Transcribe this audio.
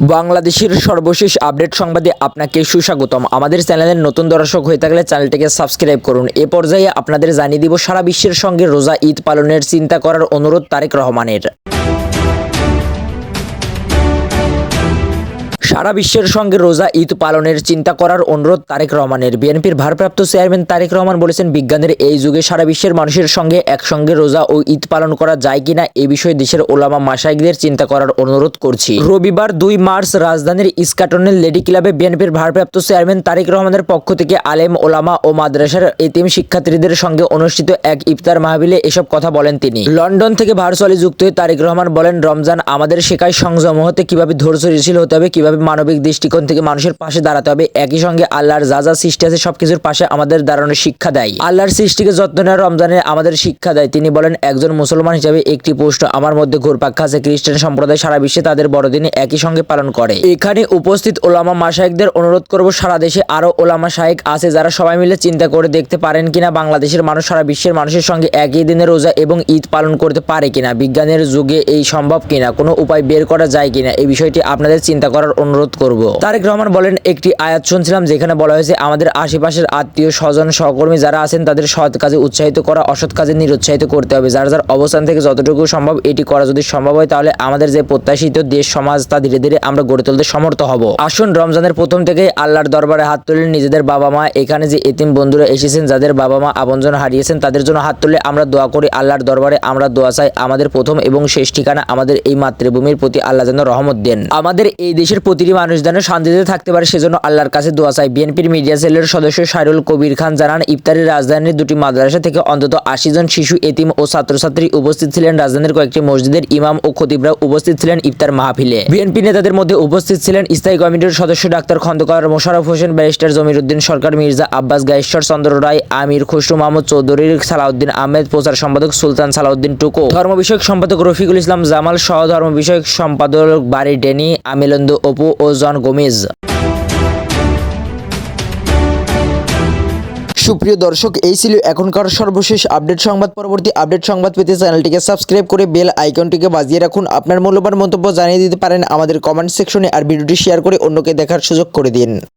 বাংলাদেশের সর্বশেষ আপডেট সংবাদে আপনাকে সুস্বাগতম। আমাদের চ্যানেলের নতুন দর্শক হয়ে থাকলে চ্যানেলটিকে সাবস্ক্রাইব করুন। এ পর্যায়ে আপনাদের জানিয়ে দিব, সারা বিশ্বের সঙ্গে রোজা ঈদ পালনের চিন্তা করার অনুরোধ তারেক রহমানের। সারা বিশ্বের সঙ্গে রোজা ঈদ পালনের চিন্তা করার অনুরোধ তারেক রহমানের। বিএনপির ভারপ্রাপ্ত চেয়ারম্যান তারেক রহমান বলেছেন, বিজ্ঞানের এই যুগে সারা বিশ্বের মানুষের সঙ্গে একসঙ্গে রোজা ও ঈদ পালন করা যায় কিনা এ বিষয়ে দেশের ওলামা মাসাইকদের চিন্তা করার অনুরোধ করছি। রবিবার দুই মার্চ রাজধানীর ইস্কাটনের লেডি ক্লাবে বিএনপির ভারপ্রাপ্ত চেয়ারম্যান তারেক রহমানের পক্ষ থেকে আলেম, ওলামা ও মাদ্রাসার এতিম শিক্ষার্থীদের সঙ্গে অনুষ্ঠিত এক ইফতার মাহবিলে এসব কথা বলেন তিনি। লন্ডন থেকে ভার্চুয়ালি যুক্ত হয়ে তারেক রহমান বলেন, রমজান আমাদের শেখায় সংযম হতে কীভাবে ধৈর্যশীল হতে হবে, কীভাবে মানবিক দৃষ্টিকোণ থেকে মানুষের পাশে দাঁড়াতে হবে। একই সঙ্গে আল্লাহর যা যা সৃষ্টি আছে সবকিছুর পাশে আমাদের দাঁড়ানোর শিক্ষা দেয়। আল্লাহর সৃষ্টিকে যত্ন নেওয়া রমজানে আমাদের শিক্ষা দেয়। তিনি বলেন, একজন মুসলমান হিসেবে একটি পোস্ট আমার মধ্যে ঘুরপাক খাচ্ছে খ্রিস্টান সম্প্রদায় সারা বিশ্বে তাদের বড়দিনে একই সঙ্গে পালন করে। এখানে উপস্থিত ওলামা মাসায়েকদের অনুরোধ করব, সারা দেশে আরও ওলামা শায়েক আছে যারা সবাই মিলে চিন্তা করে দেখতে পারেন কিনা। বাংলাদেশের মানুষ, সারা বিশ্বের মানুষের সঙ্গে একই দিনে রোজা এবং ঈদ পালন করতে পারে কিনা। বিজ্ঞানের যুগে এই সম্ভব কিনা? কোনো উপায় বের করা যায় কিনা? এই বিষয়টি আপনাদের চিন্তা করার অনুরোধ করব। তারেক রহমান বলেন, একটি আয়াত শুনছিলাম যেখানে বলা হয়েছে, আমাদের আশেপাশের আত্মীয়, স্বজন, সহকর্মী যারা আছেন, তাদের সৎ কাজে উৎসাহিত করা, অসৎ কাজে নিরুৎসাহিত করতে হবে। যার যার অবস্থান থেকে যতটুকু সম্ভব এটি করা। যদি সম্ভব হয়, তাহলে আমাদের যে প্রত্যাশিত দেশ, সমাজ, তা ধীরে ধীরে আমরা গড়ে তুলতে সমর্থ হব। আসুন, রমজানের প্রথম থেকে আল্লাহর দরবারে হাত তুলে নিজেদের বাবা মা এখানে যে এতিম বন্ধুরা এসেছেন, যাদের বাবা মা আপনজন হারিয়েছেন, তাদের জন্য হাত তুলে আমরা দোয়া করি, আল্লাহর দরবারে আমরা দোয়া চাই, আমাদের প্রথম এবং শেষ ঠিকানা আমাদের এই মাতৃভূমির প্রতি আল্লাহ যেন রহমত দেন। আমাদের এই দেশের প্রতিটি মানুষ যেন শান্তিতে থাকতে পারে, সেজন্য আল্লাহর কাছে দোয়া চাই। বিএনপির মিডিয়া সেলের সদস্য শাহরুল কবির খান জানান, ইফতারের রাজধানীর দুটি মাদ্রাসা থেকে অন্তত আশি জন শিশু, এতিম ও ছাত্রছাত্রী উপস্থিত ছিলেন। রাজধানীর কয়েকটি মসজিদের ইমাম ও খতিবরা উপস্থিত ছিলেন ইফতার মাহফিলে। বিএনপি নেতাদের মধ্যে উপস্থিত ছিলেন স্থায়ী কমিটির সদস্য ডাক্তার খন্দকার মোশারফ হোসেন, ব্যারিস্টার জমির উদ্দিন সরকার, মির্জা আব্বাস গায়েশ্বর চন্দ্র রায়, আমির খসরু মাহমুদ চৌধুরী, সালাউদ্দিন আহমেদ, প্রচার সম্পাদক সুলতান সালাউদ্দিন টুকো। ধর্ম বিষয়ক সম্পাদক রফিকুল ইসলাম জামাল সহ ধর্ম বিষয়ক সম্পাদক বাড়ি ডেনি, আমিলন্দ অপু ও জন গোমেজ সুপ্রিয় দর্শক, এই ছিল এখনকার সর্বশেষ আপডেট সংবাদ। পরবর্তী আপডেট সংবাদ পেতে চ্যানেলটিকে সাবস্ক্রাইব করে বেল আইকনটিকে বাজিয়ে রাখুন। আপনার মূল্যবান মন্তব্য জানিয়ে দিতে পারেন আমাদের কমেন্ট সেকশনে আর ভিডিওটি শেয়ার করে অন্যকে দেখার সুযোগ করে দিন।